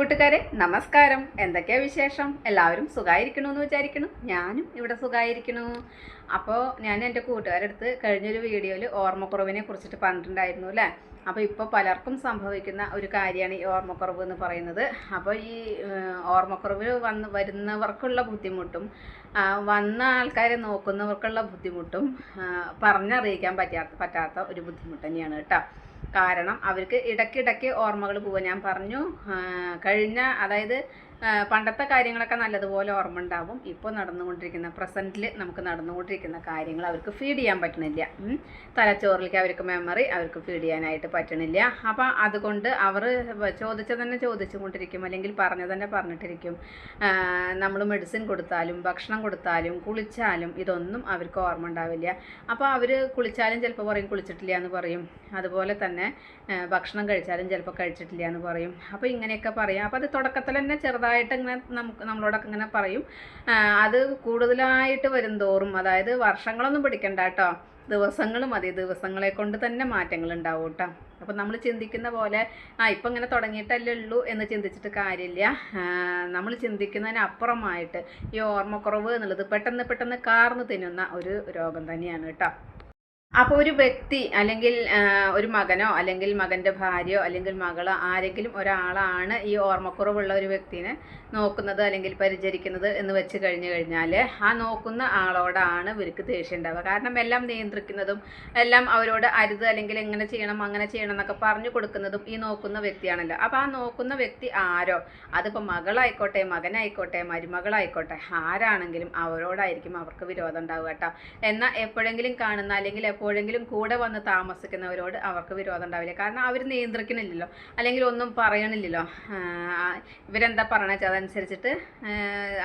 കൂട്ടുകാരെ നമസ്കാരം. എന്തൊക്കെയാ വിശേഷം? എല്ലാവരും സുഖമായിരിക്കണമെന്ന് വിചാരിക്കുന്നു. ഞാനും ഇവിടെ സുഖമായിരിക്കണു അപ്പോൾ ഞാൻ എന്റെ കൂട്ടുകാരുടെ അടുത്ത് കഴിഞ്ഞൊരു വീഡിയോയിൽ ഓർമ്മക്കുറവിനെ കുറിച്ചിട്ട് പറഞ്ഞിട്ടുണ്ടായിരുന്നു അല്ലേ? അപ്പോൾ ഇപ്പോൾ പലർക്കും സംഭവിക്കുന്ന ഒരു കാര്യമാണ് ഈ ഓർമ്മക്കുറവ് എന്ന് പറയുന്നത്. അപ്പോൾ ഈ ഓർമ്മക്കുറവ് വന്ന് വരുന്നവർക്കുള്ള ബുദ്ധിമുട്ടും വന്ന ആൾക്കാരെ നോക്കുന്നവർക്കുള്ള ബുദ്ധിമുട്ടും പറഞ്ഞറിയിക്കാൻ പറ്റാത്ത പറ്റാത്ത ഒരു ബുദ്ധിമുട്ട് തന്നെയാണ് കേട്ടോ. കാരണം അവർക്ക് ഇടയ്ക്കിടയ്ക്ക് ഓർമ്മകൾ പോവുക. ഞാൻ പറഞ്ഞു കഴിഞ്ഞ അതായത് പണ്ടത്തെ കാര്യങ്ങളൊക്കെ നല്ലതുപോലെ ഓർമ്മ ഉണ്ടാവും ഇപ്പോൾ നടന്നുകൊണ്ടിരിക്കുന്ന പ്രസന്റിൽ നമുക്ക് നടന്നുകൊണ്ടിരിക്കുന്ന കാര്യങ്ങൾ അവർക്ക് ഫീഡ് ചെയ്യാൻ പറ്റണില്ല. തലച്ചോറിലേക്ക് അവർക്ക് മെമ്മറി അവർക്ക് ഫീഡ് ചെയ്യാനായിട്ട് പറ്റണില്ല. അപ്പോൾ അതുകൊണ്ട് അവർ ചോദിച്ച തന്നെ ചോദിച്ചുകൊണ്ടിരിക്കും അല്ലെങ്കിൽ പറഞ്ഞു തന്നെ പറഞ്ഞിട്ടിരിക്കും. നമ്മൾ മെഡിസിൻ കൊടുത്താലും ഭക്ഷണം കൊടുത്താലും കുളിച്ചാലും ഇതൊന്നും അവർക്ക് ഓർമ്മ ഉണ്ടാവില്ല അപ്പോൾ അവർ കുളിച്ചാലും ചിലപ്പോൾ പറയും കുളിച്ചിട്ടില്ല എന്ന് പറയും. അതുപോലെ തന്നെ ഭക്ഷണം കഴിച്ചാലും ചിലപ്പോൾ കഴിച്ചിട്ടില്ല എന്ന് പറയും. അപ്പോൾ ഇങ്ങനെയൊക്കെ പറയാം. അപ്പോൾ അത് തുടക്കത്തിൽ തന്നെ ചെറുതായിട്ട് ഇങ്ങനെ നമുക്ക് നമ്മളോടൊക്കെ ഇങ്ങനെ പറയും. അത് കൂടുതലായിട്ട് വരും തോറും അതായത് വർഷങ്ങളൊന്നും പിടിക്കണ്ട കേട്ടോ. ദിവസങ്ങൾ മതി. ദിവസങ്ങളെ കൊണ്ട് തന്നെ മാറ്റങ്ങൾ ഉണ്ടാവും കേട്ടോ. അപ്പോൾ നമ്മൾ ചിന്തിക്കുന്ന പോലെ ആ ഇപ്പം ഇങ്ങനെ തുടങ്ങിയിട്ടല്ലേ ഉള്ളൂ എന്ന് ചിന്തിച്ചിട്ട് കാര്യമില്ല. നമ്മൾ ചിന്തിക്കുന്നതിനപ്പുറമായിട്ട് ഈ ഓർമ്മക്കുറവ് എന്നുള്ളത് പെട്ടെന്ന് പെട്ടെന്ന് കാർന്ന് തിന്നുന്ന ഒരു രോഗം തന്നെയാണ് കേട്ടോ. അപ്പോൾ ഒരു വ്യക്തി അല്ലെങ്കിൽ ഒരു മകനോ അല്ലെങ്കിൽ മകന്റെ ഭാര്യയോ അല്ലെങ്കിൽ മകളോ ആരെങ്കിലും ഒരാളാണ് ഈ ഓർമ്മക്കുറവുള്ള ഒരു വ്യക്തിനെ നോക്കുന്നത് അല്ലെങ്കിൽ പരിചരിക്കുന്നത് എന്ന് വെച്ച് കഴിഞ്ഞു കഴിഞ്ഞാൽ ആ നോക്കുന്ന ആളോടാണ് ഇവർക്ക് ദേഷ്യം ഉണ്ടാവുക കാരണം എല്ലാം നിയന്ത്രിക്കുന്നതും എല്ലാം അവരോട് അരുത് അല്ലെങ്കിൽ എങ്ങനെ ചെയ്യണം അങ്ങനെ ചെയ്യണം എന്നൊക്കെ പറഞ്ഞു കൊടുക്കുന്നതും ഈ നോക്കുന്ന വ്യക്തിയാണല്ലോ. അപ്പോൾ ആ നോക്കുന്ന വ്യക്തി ആരോ അതിപ്പോൾ മകളായിക്കോട്ടെ മകനായിക്കോട്ടെ മരുമകളായിക്കോട്ടെ ആരാണെങ്കിലും അവരോടായിരിക്കും അവർക്ക് വിരോധം ഉണ്ടാവുക കേട്ടോ. എന്നാൽ എപ്പോഴെങ്കിലും കാണുന്ന അല്ലെങ്കിൽ എപ്പോഴെങ്കിലും കൂടെ വന്ന് താമസിക്കുന്നവരോട് അവർക്ക് വിരോധം ഉണ്ടാവില്ല. കാരണം അവർ നിയന്ത്രിക്കണില്ലല്ലോ അല്ലെങ്കിൽ ഒന്നും പറയണില്ലല്ലോ. ഇവരെന്താ പറയണത് അതനുസരിച്ചിട്ട്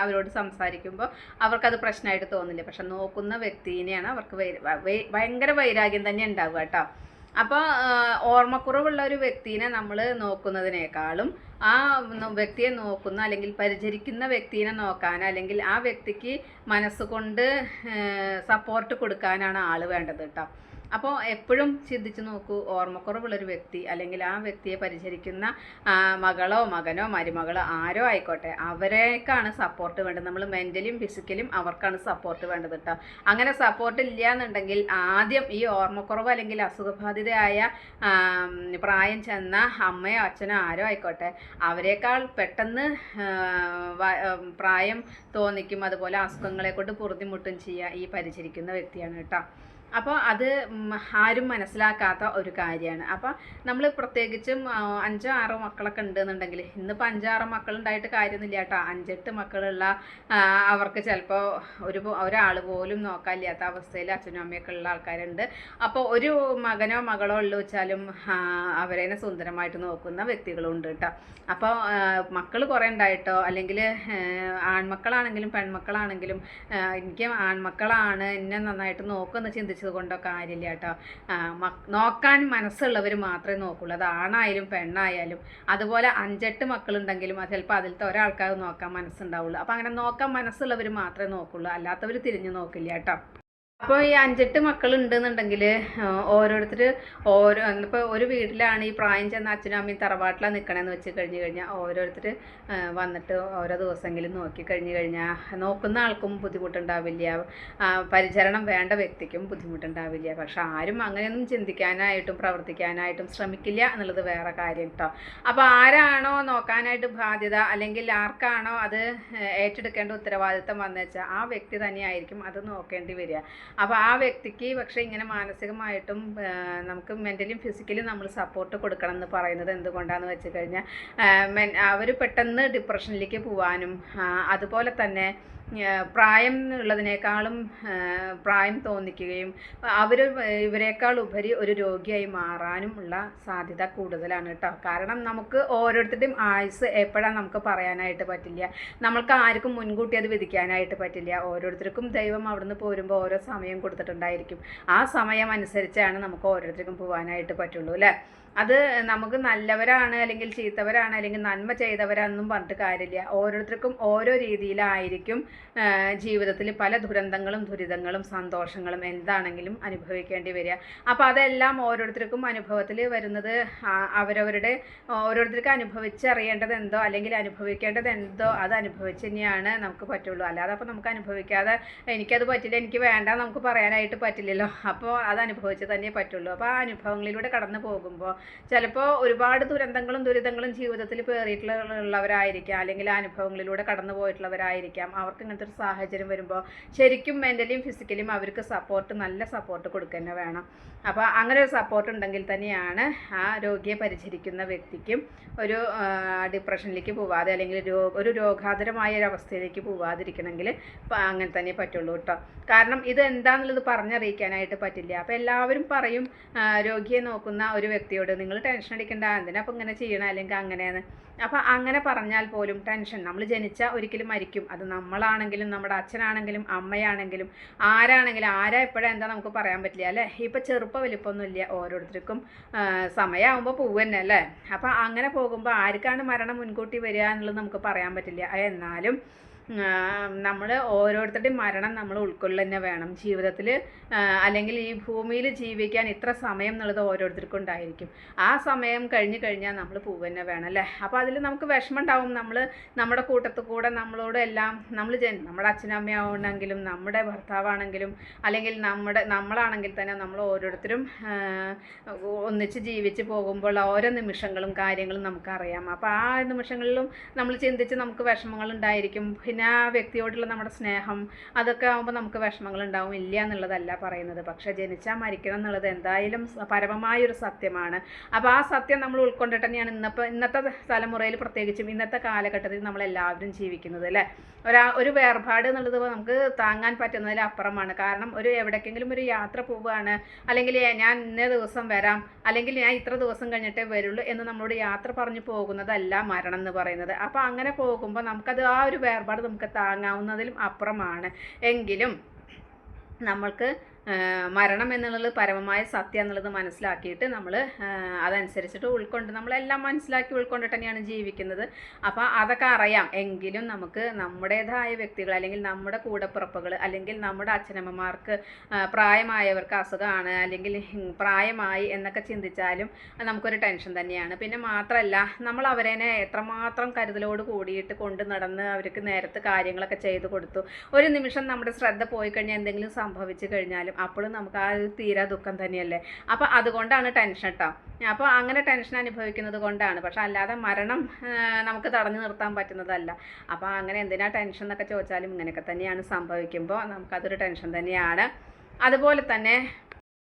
അവരോട് സംസാരിക്കുമ്പോൾ അവർക്കത് പ്രശ്നമായിട്ട് തോന്നില്ല. പക്ഷെ നോക്കുന്ന വ്യക്തിനെയാണ് അവർക്ക് ഭയങ്കര വൈരാഗ്യം തന്നെ ഉണ്ടാവുക കേട്ടോ. അപ്പോൾ ഓർമ്മക്കുറവുള്ള ഒരു വ്യക്തിനെ നമ്മൾ നോക്കുന്നതിനേക്കാളും ആ വ്യക്തിയെ നോക്കുന്ന അല്ലെങ്കിൽ പരിചരിക്കുന്ന വ്യക്തിനെ നോക്കാൻ അല്ലെങ്കിൽ ആ വ്യക്തിക്ക് മനസ്സുകൊണ്ട് സപ്പോർട്ട് കൊടുക്കാനാണ് ആൾ വേണ്ടത് കേട്ടോ അപ്പോൾ എപ്പോഴും ചിന്തിച്ചു നോക്കൂ ഓർമ്മക്കുറവുള്ളൊരു വ്യക്തി അല്ലെങ്കിൽ ആ വ്യക്തിയെ പരിചരിക്കുന്ന മകളോ മകനോ മരുമകളോ ആരോ ആയിക്കോട്ടെ അവരേക്കാണ് സപ്പോർട്ട് വേണ്ടത്. നമ്മൾ മെന്റലിയും ഫിസിക്കലും അവർക്കാണ് സപ്പോർട്ട് വേണ്ടത് കേട്ടോ. അങ്ങനെ സപ്പോർട്ട് ഇല്ല എന്നുണ്ടെങ്കിൽ ആദ്യം ഈ ഓർമ്മക്കുറവ് അല്ലെങ്കിൽ അസുഖബാധിതയായ പ്രായം ചെന്ന അമ്മയോ അച്ഛനോ ആരോ ആയിക്കോട്ടെ അവരെക്കാൾ പെട്ടെന്ന് പ്രായം തോന്നിക്കും. അതുപോലെ അസുഖങ്ങളെ കൊണ്ട് പൊറുതിമുട്ടും ചെയ്യുക ഈ പരിചരിക്കുന്ന വ്യക്തിയാണ് കേട്ടോ. അപ്പോൾ അത് ആരും മനസ്സിലാക്കാത്ത ഒരു കാര്യമാണ്. അപ്പോൾ നമ്മൾ പ്രത്യേകിച്ചും അഞ്ചോ ആറോ മക്കളൊക്കെ ഉണ്ടെന്നുണ്ടെങ്കിൽ ഇന്നിപ്പോൾ അഞ്ചാറോ മക്കളുണ്ടായിട്ട് കാര്യമൊന്നുമില്ല കേട്ടോ. അഞ്ചെട്ട് മക്കളുള്ള അവർക്ക് ചിലപ്പോൾ ഒരു ഒരാൾ പോലും നോക്കാനില്ലാത്ത അവസ്ഥയിൽ അച്ഛനും അമ്മയൊക്കെ ഉള്ള ആൾക്കാരുണ്ട്. അപ്പോൾ ഒരു മകനോ മകളോ ഉള്ളു വെച്ചാലും അവരേനെ സുന്ദരമായിട്ട് നോക്കുന്ന വ്യക്തികളുണ്ട് കേട്ടോ. അപ്പോൾ മക്കൾ കുറേ ഉണ്ടായിട്ടോ? അല്ലെങ്കിൽ ആൺമക്കളാണെങ്കിലും പെൺമക്കളാണെങ്കിലും എനിക്ക് ആൺമക്കളാണ് എന്നെ നന്നായിട്ട് നോക്കുമെന്ന് ചിന്തിച്ചത് കൊണ്ടോ കാര്യമില്ല കേട്ടോ. നോക്കാൻ മനസ്സുള്ളവർ മാത്രമേ നോക്കുള്ളൂ. അത് ആണായാലും പെണ്ണായാലും. അതുപോലെ അഞ്ചെട്ട് മക്കളുണ്ടെങ്കിലും അത് ചിലപ്പോൾ അതിലത്തെ ഒരാൾക്കാർ നോക്കാൻ മനസ്സുണ്ടാവുള്ളൂ. അപ്പോൾ അങ്ങനെ നോക്കാൻ മനസ്സുള്ളവർ മാത്രമേ നോക്കുള്ളൂ. അല്ലാത്തവർ തിരിഞ്ഞു നോക്കില്ല കേട്ടോ. അപ്പോൾ ഈ അഞ്ചെട്ട് മക്കളുണ്ടെന്നുണ്ടെങ്കിൽ ഓരോരുത്തർ ഓരോ ഇപ്പോൾ ഒരു വീട്ടിലാണ് ഈ പ്രായം ചെന്ന അച്ഛനും അമ്മയും തറവാട്ടിലാണ് നിൽക്കണമെന്ന് വെച്ച് കഴിഞ്ഞ് കഴിഞ്ഞാൽ ഓരോരുത്തർ വന്നിട്ട് ഓരോ ദിവസമെങ്കിലും നോക്കി കഴിഞ്ഞ് കഴിഞ്ഞാൽ നോക്കുന്ന ആൾക്കും ബുദ്ധിമുട്ടുണ്ടാവില്ല. പരിചരണം വേണ്ട വ്യക്തിക്കും ബുദ്ധിമുട്ടുണ്ടാവില്ല. പക്ഷെ ആരും അങ്ങനെയൊന്നും ചിന്തിക്കാനായിട്ടും പ്രവർത്തിക്കാനായിട്ടും ശ്രമിക്കില്ല എന്നുള്ളത് വേറെ കാര്യം കേട്ടോ അപ്പോൾ ആരാണോ നോക്കാനായിട്ട് ബാധ്യത അല്ലെങ്കിൽ ആർക്കാണോ അത് ഏറ്റെടുക്കേണ്ട ഉത്തരവാദിത്തം വന്നുവെച്ചാൽ ആ വ്യക്തി തന്നെയായിരിക്കും അത് നോക്കേണ്ടി വരിക. അപ്പോൾ ആ വ്യക്തിക്ക് പക്ഷേ ഇങ്ങനെ മാനസികമായിട്ടും നമുക്ക് മെന്റലിയും ഫിസിക്കലും നമ്മൾ സപ്പോർട്ട് കൊടുക്കണം എന്ന് പറയുന്നത് എന്തുകൊണ്ടാണെന്ന് വെച്ച് കഴിഞ്ഞാൽ അവർ പെട്ടെന്ന് ഡിപ്രഷനിലേക്ക് പോവാനും അതുപോലെ തന്നെ പ്രായം ഉള്ളതിനേക്കാളും പ്രായം തോന്നിക്കുകയും അവർ ഇവരെക്കാൾ ഉപരി ഒരു രോഗിയായി മാറാനും ഉള്ള സാധ്യത കൂടുതലാണ് കേട്ടോ കാരണം നമുക്ക് ഓരോരുത്തരുടെയും ആയുസ് എപ്പോഴാണ് നമുക്ക് പറയാനായിട്ട് പറ്റില്ല. നമ്മൾക്ക് ആർക്കും മുൻകൂട്ടി അത് വിധിക്കാനായിട്ട് പറ്റില്ല. ഓരോരുത്തർക്കും ദൈവം അവിടുന്ന് പോരുമ്പോൾ ഓരോ സമയം കൊടുത്തിട്ടുണ്ടായിരിക്കും. ആ സമയം അനുസരിച്ചാണ് നമുക്ക് ഓരോരുത്തർക്കും പോകാനായിട്ട് പറ്റുള്ളൂ അല്ലേ? അത് നമുക്ക് നല്ലവരാണ് അല്ലെങ്കിൽ ചീത്തവരാണ് അല്ലെങ്കിൽ നന്മ ചെയ്തവരാണെന്നും പറഞ്ഞിട്ട് കാര്യമില്ല. ഓരോരുത്തർക്കും ഓരോ രീതിയിലായിരിക്കും ജീവിതത്തിൽ പല ദുരന്തങ്ങളും ദുരിതങ്ങളും സന്തോഷങ്ങളും എന്താണെങ്കിലും അനുഭവിക്കേണ്ടി വരിക. അപ്പോൾ അതെല്ലാം ഓരോരുത്തർക്കും അനുഭവത്തിൽ വരുന്നത് അവരവരുടെ ഓരോരുത്തർക്ക് അനുഭവിച്ചറിയേണ്ടത് എന്തോ അല്ലെങ്കിൽ അനുഭവിക്കേണ്ടത് എന്തോ അത് അനുഭവിച്ച് തന്നെയാണ് നമുക്ക് പറ്റുള്ളൂ. അല്ലാതെ അപ്പോൾ നമുക്ക് അനുഭവിക്കാതെ എനിക്കത് പറ്റില്ല എനിക്ക് വേണ്ട നമുക്ക് പറയാനായിട്ട് പറ്റില്ലല്ലോ. അപ്പോൾ അത് അനുഭവിച്ച് തന്നെ പറ്റുള്ളൂ. അപ്പോൾ ആ അനുഭവങ്ങളിലൂടെ കടന്നു പോകുമ്പോൾ ചിലപ്പോൾ ഒരുപാട് ദുരന്തങ്ങളും ദുരിതങ്ങളും ജീവിതത്തിൽ പേറിയിട്ടുള്ളവരായിരിക്കാം അല്ലെങ്കിൽ അനുഭവങ്ങളിലൂടെ കടന്നു പോയിട്ടുള്ളവരായിരിക്കാം. അവർക്ക് ഇങ്ങനത്തെ ഒരു സാഹചര്യം വരുമ്പോൾ ശരിക്കും മെന്റലിയും ഫിസിക്കലിയും അവർക്ക് സപ്പോർട്ട് നല്ല സപ്പോർട്ട് കൊടുക്കുക വേണം. അപ്പോൾ അങ്ങനെ ഒരു സപ്പോർട്ട് ഉണ്ടെങ്കിൽ തന്നെയാണ് ആ രോഗിയെ പരിചരിക്കുന്ന വ്യക്തിക്കും ഒരു ഡിപ്രഷനിലേക്ക് പോവാതെ അല്ലെങ്കിൽ ഒരു രോഗാതരമായ ഒരു അവസ്ഥയിലേക്ക് പോവാതിരിക്കണമെങ്കിൽ അങ്ങനെ തന്നെ പറ്റുള്ളൂ കേട്ടോ. കാരണം ഇത് എന്താണെന്നുള്ളത് പറഞ്ഞറിയിക്കാനായിട്ട് പറ്റില്ല. അപ്പോൾ എല്ലാവരും പറയും രോഗിയെ നോക്കുന്ന ഒരു വ്യക്തിയോട് നിങ്ങൾ ടെൻഷൻ അടിക്കണ്ട എന്തിനാ അപ്പോൾ ഇങ്ങനെ ചെയ്യണം? അല്ലെങ്കിൽ അങ്ങനെയാണ്. അപ്പോൾ അങ്ങനെ പറഞ്ഞാൽ പോലും ടെൻഷൻ നമ്മൾ ജനിച്ചാൽ ഒരിക്കലും മരിക്കും. അത് നമ്മളാണെങ്കിലും നമ്മുടെ അച്ഛനാണെങ്കിലും അമ്മയാണെങ്കിലും ആരാണെങ്കിലും ആരാ എപ്പോഴാ എന്താ നമുക്ക് പറയാൻ പറ്റില്ല അല്ലേ? ഇപ്പം ചെറുപ്പ വലിപ്പമൊന്നുമില്ല ഓരോരുത്തർക്കും സമയമാകുമ്പോൾ പോവുക തന്നെ അല്ലേ? അപ്പം അങ്ങനെ പോകുമ്പോൾ ആർക്കാണ് മരണം മുൻകൂട്ടി വരിക എന്നുള്ളത് നമുക്ക് പറയാൻ പറ്റില്ല. എന്നാലും നമ്മൾ ഓരോരുത്തരുടെയും മരണം നമ്മൾ ഉൾക്കൊള്ളുക തന്നെ വേണം ജീവിതത്തിൽ അല്ലെങ്കിൽ ഈ ഭൂമിയിൽ ജീവിക്കാൻ ഇത്ര സമയം എന്നുള്ളത് ഓരോരുത്തർക്കും ഉണ്ടായിരിക്കും. ആ സമയം കഴിഞ്ഞ് കഴിഞ്ഞാൽ നമ്മൾ പോവുക തന്നെ വേണം അല്ലേ? അപ്പോൾ അതിൽ നമുക്ക് വിഷമം ഉണ്ടാവും നമ്മൾ നമ്മുടെ കൂട്ടത്തിൽ കൂടെ നമ്മളോട് എല്ലാം നമ്മൾ ജൻ നമ്മുടെ അച്ഛനമ്മയാവണമെങ്കിലും നമ്മുടെ ഭർത്താവാണെങ്കിലും അല്ലെങ്കിൽ നമ്മുടെ നമ്മളാണെങ്കിൽ തന്നെ നമ്മൾ ഓരോരുത്തരും ഒന്നിച്ച് ജീവിച്ച് പോകുമ്പോൾ ഓരോ നിമിഷങ്ങളും കാര്യങ്ങളും നമുക്കറിയാം. അപ്പോൾ ആ നിമിഷങ്ങളിലും നമ്മൾ ചിന്തിച്ച് നമുക്ക് വിഷമങ്ങൾ ഉണ്ടായിരിക്കും. പിന്നെ ആ വ്യക്തിയോടുള്ള നമ്മുടെ സ്നേഹം അതൊക്കെ ആകുമ്പോൾ നമുക്ക് വിഷമങ്ങൾ ഉണ്ടാവും ഇല്ല എന്നുള്ളതല്ല പറയുന്നത്. പക്ഷെ ജനിച്ചാൽ മരിക്കണം എന്നുള്ളത് എന്തായാലും പരമമായൊരു സത്യമാണ്. അപ്പോൾ ആ സത്യം നമ്മൾ ഉൾക്കൊണ്ടിട്ട് തന്നെയാണ് ഇന്നപ്പോൾ ഇന്നത്തെ തലമുറയിൽ പ്രത്യേകിച്ചും ഇന്നത്തെ കാലഘട്ടത്തിൽ നമ്മളെല്ലാവരും ജീവിക്കുന്നത് അല്ലേ? ഒരാ ഒരു വേർപാട് എന്നുള്ളത് നമുക്ക് താങ്ങാൻ പറ്റുന്നതിൽ അപ്പുറമാണ്. കാരണം ഒരു എവിടേക്കെങ്കിലും ഒരു യാത്ര പോവുകയാണ്. അല്ലെങ്കിൽ ഞാൻ ഇന്ന ദിവസം വരാം. അല്ലെങ്കിൽ ഞാൻ ഇത്ര ദിവസം കഴിഞ്ഞിട്ടേ വരുള്ളൂ എന്ന് നമ്മളോട് യാത്ര പറഞ്ഞു പോകുന്നതല്ല മരണം എന്ന് പറയുന്നത്. അപ്പോൾ അങ്ങനെ പോകുമ്പോൾ നമുക്കത് ആ ഒരു വേർപാട് നമുക്ക് താങ്ങാവുന്നതിലും അപ്പുറമാണ്. എങ്കിലും നമ്മൾക്ക് മരണം എന്നുള്ളത് പരമമായ സത്യം എന്നുള്ളത് മനസ്സിലാക്കിയിട്ട് നമ്മൾ അതനുസരിച്ചിട്ട് ഉൾക്കൊണ്ട് നമ്മളെല്ലാം മനസ്സിലാക്കി ഉൾക്കൊണ്ടിട്ട് തന്നെയാണ് ജീവിക്കുന്നത്. അപ്പോൾ അതൊക്കെ അറിയാം. എങ്കിലും നമുക്ക് നമ്മുടേതായ വ്യക്തികൾ അല്ലെങ്കിൽ നമ്മുടെ കൂടപ്പിറപ്പുകൾ അല്ലെങ്കിൽ നമ്മുടെ അച്ഛനമ്മമാർക്ക് പ്രായമായവർക്ക് അസുഖമാണ് അല്ലെങ്കിൽ പ്രായമായി എന്നൊക്കെ ചിന്തിച്ചാലും നമുക്കൊരു ടെൻഷൻ തന്നെയാണ്. പിന്നെ മാത്രമല്ല നമ്മൾ അവരെ എത്രമാത്രം കരുതലോട് കൂടിയിട്ട് കൊണ്ട് നടന്ന് അവർക്ക് നേരത്തെ കാര്യങ്ങളൊക്കെ ചെയ്തു കൊടുത്തു. ഒരു നിമിഷം നമ്മുടെ ശ്രദ്ധ പോയി കഴിഞ്ഞാൽ എന്തെങ്കിലും സംഭവിച്ചു കഴിഞ്ഞാലും അപ്പോഴും നമുക്ക് ആ ഒരു തീരാ ദുഃഖം തന്നെയല്ലേ? അപ്പോൾ അതുകൊണ്ടാണ് ടെൻഷൻ കേട്ടോ അപ്പോൾ അങ്ങനെ ടെൻഷൻ അനുഭവിക്കുന്നത് കൊണ്ടാണ്. പക്ഷെ അല്ലാതെ മരണം നമുക്ക് തടഞ്ഞു നിർത്താൻ പറ്റുന്നതല്ല. അപ്പോൾ അങ്ങനെ എന്തിനാ ടെൻഷൻ എന്നൊക്കെ ചോദിച്ചാലും ഇങ്ങനെയൊക്കെ തന്നെയാണ് സംഭവിക്കുമ്പോൾ നമുക്കതൊരു ടെൻഷൻ തന്നെയാണ്. അതുപോലെ തന്നെ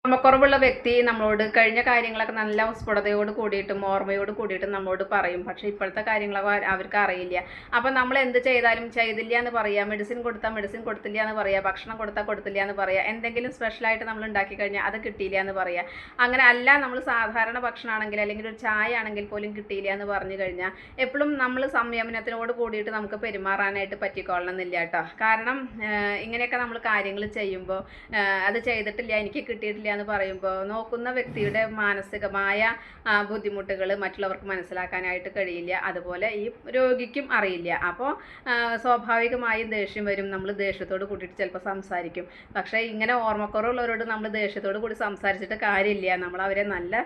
ഓർമ്മക്കുറവുള്ള വ്യക്തി നമ്മളോട് കഴിഞ്ഞ കാര്യങ്ങളൊക്കെ നല്ല സ്ഫുടതയോട് കൂടിയിട്ടും ഓർമ്മയോട് കൂടിയിട്ടും നമ്മളോട് പറയും. പക്ഷെ ഇപ്പോഴത്തെ കാര്യങ്ങളൊക്കെ അവ- അവർക്ക് അറിയില്ല. അപ്പം നമ്മൾ എന്ത് ചെയ്താലും ചെയ്തില്ല എന്ന് പറയുക മെഡിസിൻ കൊടുത്താൽ മെഡിസിൻ കൊടുത്തില്ല എന്ന് പറയുക ഭക്ഷണം കൊടുത്താൽ കൊടുത്തില്ല എന്ന് പറയുക എന്തെങ്കിലും സ്പെഷ്യലായിട്ട് നമ്മൾ ഉണ്ടാക്കി കഴിഞ്ഞാൽ അത് കിട്ടിയില്ല എന്ന് പറയുക അങ്ങനെ അല്ല നമ്മൾ സാധാരണ ഭക്ഷണമാണെങ്കിൽ അല്ലെങ്കിൽ ഒരു ചായ ആണെങ്കിൽ പോലും കിട്ടിയില്ല എന്ന് പറഞ്ഞു കഴിഞ്ഞാൽ എപ്പോഴും നമ്മൾ സംയമനത്തിനോട് കൂടിയിട്ട് നമുക്ക് പെരുമാറാനായിട്ട് പറ്റിക്കൊള്ളണം എന്നില്ല കേട്ടോ. കാരണം ഇങ്ങനെയൊക്കെ നമ്മൾ കാര്യങ്ങൾ ചെയ്യുമ്പോൾ അത് ചെയ്തിട്ടില്ല എനിക്ക് കിട്ടിയിട്ടില്ല എന്ന് പറയുമ്പോൾ നോക്കുന്ന വ്യക്തിയുടെ മാനസികമായ ബുദ്ധിമുട്ടുകൾ മറ്റുള്ളവർക്ക് മനസ്സിലാക്കാനായിട്ട് കഴിയില്ല. അതുപോലെ ഈ രോഗിക്കും അറിയില്ല. അപ്പോൾ സ്വാഭാവികമായും ദേഷ്യം വരും. നമ്മൾ ദേഷ്യത്തോട് കൂട്ടിയിട്ട് ചിലപ്പോൾ സംസാരിക്കും. പക്ഷേ ഇങ്ങനെ ഓർമ്മക്കുറവുള്ളവരോട് നമ്മൾ ദേഷ്യത്തോട് കൂടി സംസാരിച്ചിട്ട് കാര്യമില്ല. നമ്മൾ അവരെ നല്ല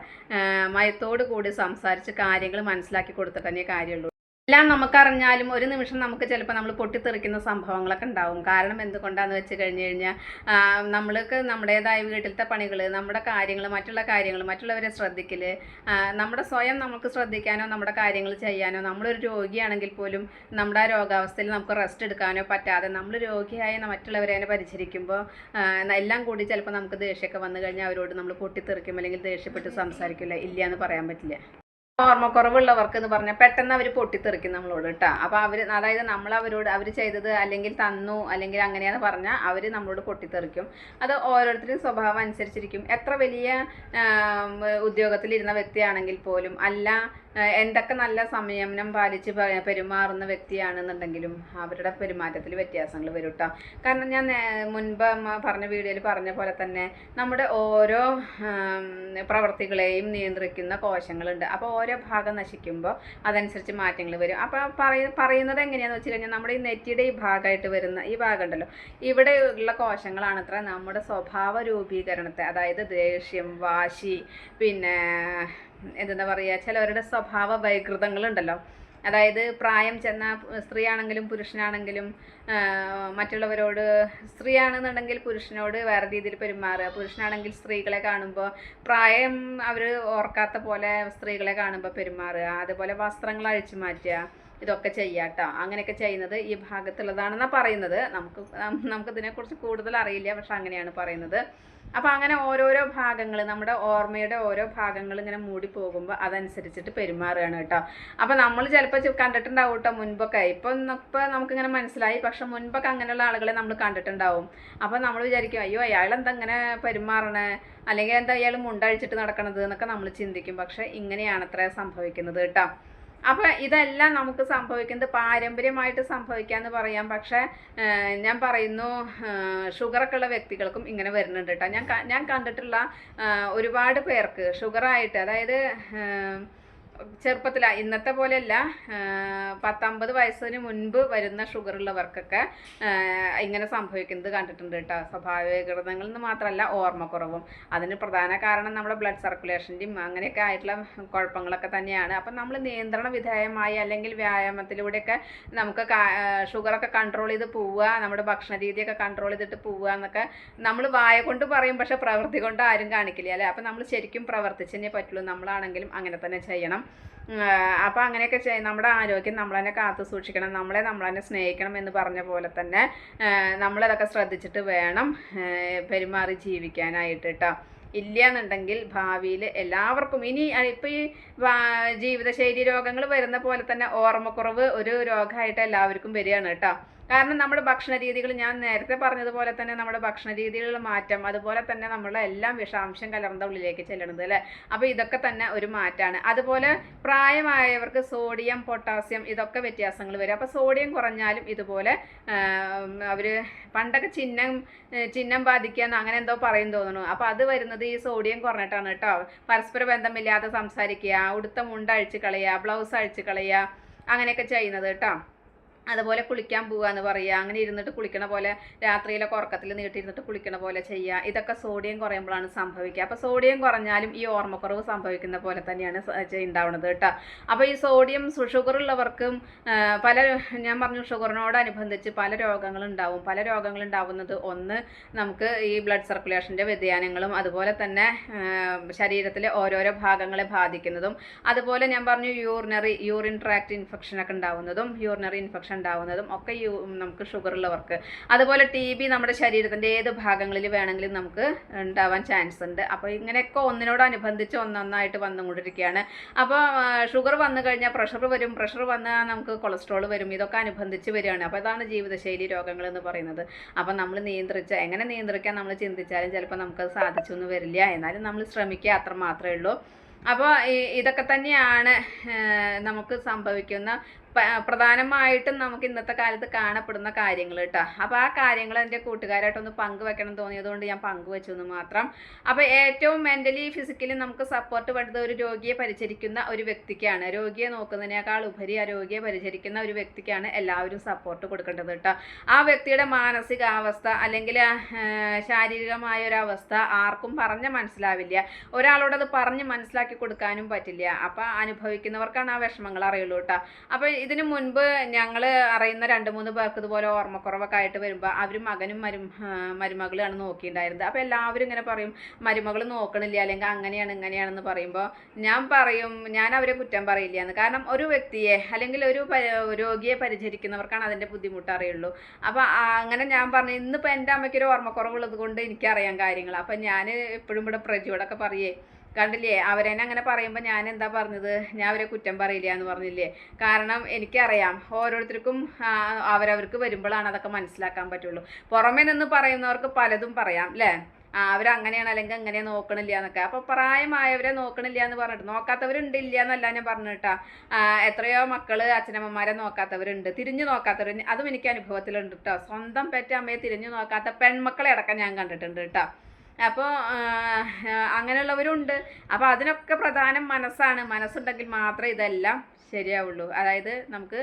മയത്തോട് കൂടി സംസാരിച്ച് കാര്യങ്ങൾ മനസ്സിലാക്കി കൊടുത്തിട്ട് തന്നെ കാര്യമുള്ളൂ. എല്ലാം നമുക്കറിഞ്ഞാലും ഒരു നിമിഷം നമുക്ക് ചിലപ്പോൾ നമ്മൾ പൊട്ടിത്തെറിക്കുന്ന സംഭവങ്ങളൊക്കെ ഉണ്ടാവും. കാരണം എന്തുകൊണ്ടാന്ന് വെച്ച് കഴിഞ്ഞ് കഴിഞ്ഞാൽ നമ്മൾക്ക് നമ്മുടേതായ വീട്ടിലത്തെ പണികൾ നമ്മുടെ കാര്യങ്ങൾ മറ്റുള്ള കാര്യങ്ങൾ മറ്റുള്ളവരെ ശ്രദ്ധിക്കൽ നമ്മുടെ സ്വയം നമുക്ക് ശ്രദ്ധിക്കാനോ നമ്മുടെ കാര്യങ്ങൾ ചെയ്യാനോ നമ്മളൊരു രോഗിയാണെങ്കിൽ പോലും നമ്മുടെ ആ രോഗാവസ്ഥയിൽ നമുക്ക് റെസ്റ്റ് എടുക്കാനോ പറ്റാതെ നമ്മൾ രോഗിയായ മറ്റുള്ളവരെ അതിനെ പരിചരിക്കുമ്പോൾ എല്ലാം കൂടി ചിലപ്പോൾ നമുക്ക് ദേഷ്യമൊക്കെ വന്നു കഴിഞ്ഞാൽ അവരോട് നമ്മൾ പൊട്ടിത്തെറിക്കും അല്ലെങ്കിൽ ദേഷ്യപ്പെട്ട് സംസാരിക്കില്ല ഇല്ല എന്ന് പറയാൻ പറ്റില്ല. ഓർമ്മക്കുറവുള്ളവർക്ക് എന്ന് പറഞ്ഞാൽ പെട്ടെന്ന് അവർ പൊട്ടിത്തെറിക്കും നമ്മളോട് കേട്ടോ അപ്പോൾ അവർ അതായത് നമ്മൾ അവരോട് അവർ ചെയ്തത് അല്ലെങ്കിൽ തന്നു അല്ലെങ്കിൽ അങ്ങനെയാന്ന് പറഞ്ഞാൽ അവർ നമ്മളോട് പൊട്ടിത്തെറിക്കും. അത് ഓരോരുത്തരും സ്വഭാവം അനുസരിച്ചിരിക്കും. എത്ര വലിയ ഉദ്യോഗത്തിലിരുന്ന വ്യക്തിയാണെങ്കിൽ പോലും അല്ല എന്തൊക്കെ നല്ല സംയമനം പാലിച്ച് പെരുമാറുന്ന വ്യക്തിയാണെന്നുണ്ടെങ്കിലും അവരുടെ പെരുമാറ്റത്തിൽ വ്യത്യാസങ്ങൾ വരും കേട്ടോ കാരണം ഞാൻ മുൻപ് പറഞ്ഞ വീഡിയോയിൽ പറഞ്ഞ പോലെ തന്നെ നമ്മുടെ ഓരോ പ്രവർത്തികളെയും നിയന്ത്രിക്കുന്ന കോശങ്ങളുണ്ട്. അപ്പോൾ ഓരോ ഭാഗം നശിക്കുമ്പോൾ അതനുസരിച്ച് മാറ്റങ്ങൾ വരും. അപ്പോൾ പറയ പറയുന്നത് എങ്ങനെയാണെന്ന് വെച്ച് കഴിഞ്ഞാൽ നമ്മുടെ ഈ നെറ്റിയുടെ ഈ ഭാഗമായിട്ട് വരുന്ന ഈ ഭാഗം ഉണ്ടല്ലോ. ഇവിടെ ഉള്ള നമ്മുടെ സ്വഭാവ രൂപീകരണത്തെ അതായത് ദേഷ്യം വാശി പിന്നെ എന്താ പറയുക ചിലവരുടെ സ്വഭാവ വൈകൃതങ്ങളുണ്ടല്ലോ. അതായത് പ്രായം ചെന്ന സ്ത്രീയാണെങ്കിലും പുരുഷനാണെങ്കിലും മറ്റുള്ളവരോട് സ്ത്രീയാണെന്നുണ്ടെങ്കിൽ പുരുഷനോട് വേറെ രീതിയിൽ പെരുമാറുക. പുരുഷനാണെങ്കിൽ സ്ത്രീകളെ കാണുമ്പോൾ പ്രായം അവർ ഓർക്കാത്ത പോലെ സ്ത്രീകളെ കാണുമ്പോൾ പെരുമാറുക. അതുപോലെ വസ്ത്രങ്ങൾ അഴിച്ചു മാറ്റുക. ഇതൊക്കെ ചെയ്യാട്ടോ അങ്ങനെയൊക്കെ ചെയ്യുന്നത് ഈ ഭാഗത്തുള്ളതാണെന്നാണ് പറയുന്നത്. നമുക്ക് നമുക്കിതിനെക്കുറിച്ച് കൂടുതൽ അറിയില്ല പക്ഷെ അങ്ങനെയാണ് പറയുന്നത്. അപ്പോൾ അങ്ങനെ ഓരോരോ ഭാഗങ്ങൾ നമ്മുടെ ഓർമ്മയുടെ ഓരോ ഭാഗങ്ങൾ ഇങ്ങനെ മൂടി പോകുമ്പോൾ അതനുസരിച്ചിട്ട് പെരുമാറുകയാണ് കേട്ടോ. അപ്പോൾ നമ്മൾ ചിലപ്പോൾ കണ്ടിട്ടുണ്ടാവും കേട്ടോ മുൻപൊക്കെ. ഇപ്പം ഇപ്പോൾ നമുക്കിങ്ങനെ മനസ്സിലായി. പക്ഷെ മുൻപൊക്കെ അങ്ങനെയുള്ള ആളുകളെ നമ്മൾ കണ്ടിട്ടുണ്ടാവും. അപ്പോൾ നമ്മൾ വിചാരിക്കും അയ്യോ അയാൾ എന്താ ഇങ്ങനെ പെരുമാറണേ? അല്ലെങ്കിൽ എന്താ അയാൾ മുണ്ടഴിച്ചിട്ട് നടക്കണത്? എന്നൊക്കെ നമ്മൾ ചിന്തിക്കും. പക്ഷെ ഇങ്ങനെയാണ് അത്ര സംഭവിക്കുന്നത് കേട്ടോ. അപ്പോൾ ഇതെല്ലാം നമുക്ക് സംഭവിക്കുന്നത് പാരമ്പര്യമായിട്ട് സംഭവിക്കാന്ന് പറയാം. പക്ഷേ ഞാൻ പറയുന്നു ഷുഗറൊക്കെ ഉള്ള വ്യക്തികൾക്കും ഇങ്ങനെ വരുന്നുണ്ട് കേട്ടോ. ഞാൻ ഞാൻ കണ്ടിട്ടുള്ള ഒരുപാട് പേർക്ക് ഷുഗറായിട്ട് അതായത് ചെറുപ്പത്തില ഇന്നത്തെ പോലെയല്ല പത്തമ്പത് വയസ്സിന് മുൻപ് വരുന്ന ഷുഗർ ഉള്ളവർക്കൊക്കെ ഇങ്ങനെ സംഭവിക്കുന്നത് കണ്ടിട്ടുണ്ട് കേട്ടോ. സ്വാഭാവികൃതങ്ങളിൽ നിന്ന് മാത്രമല്ല ഓർമ്മക്കുറവും. അതിന് പ്രധാന കാരണം നമ്മുടെ ബ്ലഡ് സർക്കുലേഷന്റെയും അങ്ങനെയൊക്കെ ആയിട്ടുള്ള കുഴപ്പങ്ങളൊക്കെ തന്നെയാണ്. അപ്പം നമ്മൾ നിയന്ത്രണ വിധേയമായി അല്ലെങ്കിൽ വ്യായാമത്തിലൂടെയൊക്കെ നമുക്ക് ഷുഗറൊക്കെ കൺട്രോൾ ചെയ്ത് പോവുക നമ്മുടെ ഭക്ഷണ രീതിയൊക്കെ കൺട്രോൾ ചെയ്തിട്ട് പോവുക എന്നൊക്കെ നമ്മൾ വായ കൊണ്ട് പറയും പക്ഷേ പ്രവൃത്തി കൊണ്ട് ആരും കാണിക്കില്ല അല്ലേ? അപ്പം നമ്മൾ ശരിക്കും പ്രവർത്തിച്ചേ പറ്റുള്ളൂ. നമ്മളാണെങ്കിലും അങ്ങനെ തന്നെ ചെയ്യണം. അപ്പം അങ്ങനെയൊക്കെ ചെയ് നമ്മുടെ ആരോഗ്യം നമ്മൾ തന്നെ കാത്തു സൂക്ഷിക്കണം നമ്മളെ നമ്മൾ തന്നെ സ്നേഹിക്കണം എന്ന് പറഞ്ഞ പോലെ തന്നെ നമ്മളതൊക്കെ ശ്രദ്ധിച്ചിട്ട് വേണം പെരുമാറി ജീവിക്കാനായിട്ട് കേട്ടോ ഇല്ല എന്നുണ്ടെങ്കിൽ ഭാവിയിൽ എല്ലാവർക്കും ഇനി ഇപ്പം ഈ ജീവിതശൈലി രോഗങ്ങൾ വരുന്ന പോലെ തന്നെ ഓർമ്മക്കുറവ് ഒരു രോഗമായിട്ട് എല്ലാവർക്കും വരികയാണ് കേട്ടോ കാരണം നമ്മുടെ ഭക്ഷണ രീതികൾ ഞാൻ നേരത്തെ പറഞ്ഞതുപോലെ തന്നെ നമ്മുടെ ഭക്ഷണ രീതികളിൽ മാറ്റം അതുപോലെ തന്നെ നമ്മളെ എല്ലാം വിഷാംശം കലർന്ന ഉള്ളിലേക്ക് ചെല്ലണത് അല്ലേ? അപ്പോൾ ഇതൊക്കെ തന്നെ ഒരു മാറ്റമാണ് അതുപോലെ പ്രായമായവർക്ക് സോഡിയം പൊട്ടാസ്യം ഇതൊക്കെ വ്യത്യാസങ്ങൾ വരും. അപ്പോൾ സോഡിയം കുറഞ്ഞാലും ഇതുപോലെ അവർ പണ്ടൊക്കെ ചിഹ്നം ചിഹ്നം ബാധിക്കുക അങ്ങനെ എന്തോ പറയും തോന്നുന്നു. അപ്പോൾ അത് വരുന്നത് ഈ സോഡിയം കുറഞ്ഞിട്ടാണ് കേട്ടോ. പരസ്പര ബന്ധമില്ലാതെ സംസാരിക്കുക ഉടുത്ത മുണ്ട് അഴിച്ച് കളയുക ബ്ലൗസ് അഴിച്ച് കളയുക അങ്ങനെയൊക്കെ ചെയ്യുന്നത് കേട്ടോ. അതുപോലെ കുളിക്കാൻ പോവുക എന്ന് പറയുക അങ്ങനെ ഇരുന്നിട്ട് കുളിക്കണ പോലെ രാത്രിയിലൊക്കെ ഉറക്കത്തിൽ നീട്ടിയിരുന്നിട്ട് കുളിക്കണ പോലെ ചെയ്യുക ഇതൊക്കെ സോഡിയം കുറയുമ്പോഴാണ് സംഭവിക്കുക. അപ്പോൾ സോഡിയം കുറഞ്ഞാലും ഈ ഓർമ്മക്കുറവ് സംഭവിക്കുന്ന പോലെ തന്നെയാണ് ഉണ്ടാവുന്നത് കേട്ടോ. അപ്പോൾ ഈ സോഡിയം ഷുഗർ ഉള്ളവർക്കും പല ഞാൻ പറഞ്ഞു ഷുഗറിനോടനുബന്ധിച്ച് പല രോഗങ്ങൾ ഉണ്ടാവും പല രോഗങ്ങൾ ഉണ്ടാവുന്നത് ഒന്ന് നമുക്ക് ഈ ബ്ലഡ് സർക്കുലേഷന്റെ വ്യതിയാനങ്ങളും അതുപോലെ തന്നെ ശരീരത്തിലെ ഓരോരോ ഭാഗങ്ങളെ ബാധിക്കുന്നതും അതുപോലെ ഞാൻ പറഞ്ഞു യൂറിനറി യൂറിൻ ട്രാക്ട് ഇൻഫെക്ഷൻ ഒക്കെ ഉണ്ടാവുന്നതും യൂറിനറി ഇൻഫെക്ഷൻ ഉണ്ടാവുന്നതും ഒക്കെ നമുക്ക് ഷുഗർ ഉള്ളവർക്ക് അതുപോലെ ടി ബി നമ്മുടെ ശരീരത്തിന്റെ ഏത് ഭാഗങ്ങളിൽ വേണമെങ്കിലും നമുക്ക് ഉണ്ടാവാൻ ചാൻസ് ഉണ്ട്. അപ്പോൾ ഇങ്ങനെയൊക്കെ ഒന്നിനോടനുബന്ധിച്ച് ഒന്നൊന്നായിട്ട് വന്നുകൊണ്ടിരിക്കുകയാണ്. അപ്പോൾ ഷുഗർ വന്നു കഴിഞ്ഞാൽ പ്രഷർ വരും. പ്രഷർ വന്നാൽ നമുക്ക് കൊളസ്ട്രോൾ വരും. ഇതൊക്കെ അനുബന്ധിച്ച് വരികയാണ്. അപ്പോൾ അതാണ് ജീവിതശൈലി രോഗങ്ങൾ എന്ന് പറയുന്നത്. അപ്പോൾ നമ്മൾ നിയന്ത്രിച്ച എങ്ങനെ നിയന്ത്രിക്കാൻ നമ്മൾ ചിന്തിച്ചാലും ചിലപ്പോൾ നമുക്കത് സാധിച്ചൊന്നും വരില്ല. എന്നാലും നമ്മൾ ശ്രമിക്കുക അത്ര മാത്രമേ ഉള്ളൂ. അപ്പോൾ ഇതൊക്കെ തന്നെയാണ് നമുക്ക് സംഭവിക്കുന്ന പ്രധാനമായിട്ടും നമുക്ക് ഇന്നത്തെ കാലത്ത് കാണപ്പെടുന്ന കാര്യങ്ങൾ കേട്ടോ അപ്പോൾ ആ കാര്യങ്ങൾ എന്റെ കൂട്ടുകാരായിട്ടൊന്ന് പങ്കുവെക്കണം തോന്നിയതുകൊണ്ട് ഞാൻ പങ്കുവെച്ചു എന്ന് മാത്രം. അപ്പോൾ ഏറ്റവും മെന്റലി ഫിസിക്കലി നമുക്ക് സപ്പോർട്ട് പെടുന്ന ഒരു രോഗിയെ പരിചരിക്കുന്ന ഒരു വ്യക്തിക്കാണ്. രോഗിയെ നോക്കുന്നതിനേക്കാൾ ഉപരി ആ രോഗിയെ പരിചരിക്കുന്ന ഒരു വ്യക്തിക്കാണ് എല്ലാവരും സപ്പോർട്ട് കൊടുക്കേണ്ടത് കേട്ടോ ആ വ്യക്തിയുടെ മാനസികാവസ്ഥ അല്ലെങ്കിൽ ശാരീരികമായ ഒരു അവസ്ഥ ആർക്കും പറഞ്ഞ് മനസ്സിലാവില്ല. ഒരാളോട് അത് പറഞ്ഞ് മനസ്സിലാക്കി കൊടുക്കാനും പറ്റില്ല. അപ്പോൾ അനുഭവിക്കുന്നവർക്കാണ് ആ വിഷമങ്ങൾ അറിയുള്ളൂ കേട്ടോ അപ്പോൾ ഇതിന് മുൻപ് ഞങ്ങൾ അറിയുന്ന രണ്ട് മൂന്ന് പേർക്ക് ഇതുപോലെ ഓർമ്മക്കുറവൊക്കെ ആയിട്ട് വരുമ്പോൾ അവർ മകനും മരും മരുമകളാണ് നോക്കിയിട്ടുണ്ടായിരുന്നത് അപ്പോൾ എല്ലാവരും ഇങ്ങനെ പറയും മരുമകൾ നോക്കണില്ല അല്ലെങ്കിൽ അങ്ങനെയാണ് ഇങ്ങനെയാണെന്ന് പറയുമ്പോൾ ഞാൻ പറയും ഞാൻ അവരെ കുറ്റം പറയില്ല എന്ന് കാരണം ഒരു വ്യക്തിയെ അല്ലെങ്കിൽ ഒരു രോഗിയെ പരിചരിക്കുന്നവർക്കാണ് അതിന്റെ ബുദ്ധിമുട്ട് അറിയുള്ളൂ. അപ്പോൾ അങ്ങനെ ഞാൻ പറഞ്ഞു ഇന്നിപ്പോൾ എന്റെ അമ്മയ്ക്ക് ഒരു ഓർമ്മക്കുറവുള്ളത് കൊണ്ട് എനിക്കറിയാം കാര്യങ്ങൾ അപ്പം ഞാൻ എപ്പോഴും ഇവിടെ പ്രജയോടൊക്കെ പറയേ കണ്ടില്ലേ അവരെന്നെ അങ്ങനെ പറയുമ്പോൾ ഞാൻ എന്താ പറഞ്ഞത്? ഞാൻ അവരെ കുറ്റം പറയില്ല എന്ന് പറഞ്ഞില്ലേ? കാരണം എനിക്കറിയാം ഓരോരുത്തർക്കും അവരവർക്ക് വരുമ്പോഴാണ് അതൊക്കെ മനസ്സിലാക്കാൻ പറ്റുള്ളൂ. പുറമേ നിന്ന് പറയുന്നവർക്ക് പലതും പറയാം അല്ലേ ആ, അവരങ്ങനെയാണ് അല്ലെങ്കിൽ അങ്ങനെ നോക്കണില്ല എന്നൊക്കെ. അപ്പോൾ പ്രായമായവരെ നോക്കണില്ല എന്ന് പറഞ്ഞിട്ട് നോക്കാത്തവരുണ്ട് ഇല്ല എന്നല്ല ഞാൻ പറഞ്ഞിട്ടാ എത്രയോ മക്കൾ അച്ഛനമ്മമാരെ നോക്കാത്തവരുണ്ട് തിരിഞ്ഞു നോക്കാത്തവർ അതും എനിക്ക് അനുഭവത്തിലുണ്ട് കേട്ടോ. സ്വന്തം പെറ്റ അമ്മയെ തിരിഞ്ഞു നോക്കാത്ത പെൺമക്കളെ അടക്കം ഞാൻ കണ്ടിട്ടുണ്ട് കേട്ടോ. അപ്പോൾ അങ്ങനെയുള്ളവരുണ്ട്. അപ്പോൾ അതിനൊക്കെ പ്രധാനം മനസ്സാണ്. മനസ്സുണ്ടെങ്കിൽ മാത്രമേ ഇതെല്ലാം ശരിയാവുള്ളൂ. അതായത് നമുക്ക്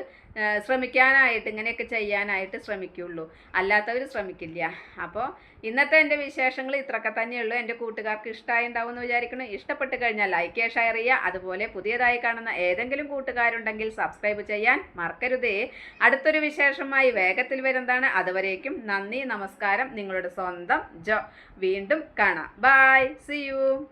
ശ്രമിക്കാനായിട്ട് ഇങ്ങനെയൊക്കെ ചെയ്യാനായിട്ട് ശ്രമിക്കുള്ളൂ. അല്ലാത്തവർ ശ്രമിക്കില്ല. അപ്പോൾ ഇന്നത്തെ എന്റെ വിശേഷങ്ങൾ ഇത്രയൊക്കെ തന്നെയുള്ളൂ. എന്റെ കൂട്ടുകാർക്ക് ഇഷ്ടമായി ഉണ്ടാവും എന്ന് വിചാരിക്കുന്നു. ഇഷ്ടപ്പെട്ട് കഴിഞ്ഞാൽ ലൈക്ക് ഷെയർ ചെയ്യുക. അതുപോലെ പുതിയതായി കാണുന്ന ഏതെങ്കിലും കൂട്ടുകാരുണ്ടെങ്കിൽ സബ്സ്ക്രൈബ് ചെയ്യാൻ മറക്കരുതേ. അടുത്തൊരു വിശേഷമായി വേഗത്തിൽ വരുന്നതാണ്. അതുവരേക്കും നന്ദി നമസ്കാരം. നിങ്ങളുടെ സ്വന്തം ജോ. വീണ്ടും കാണാം. Bye C U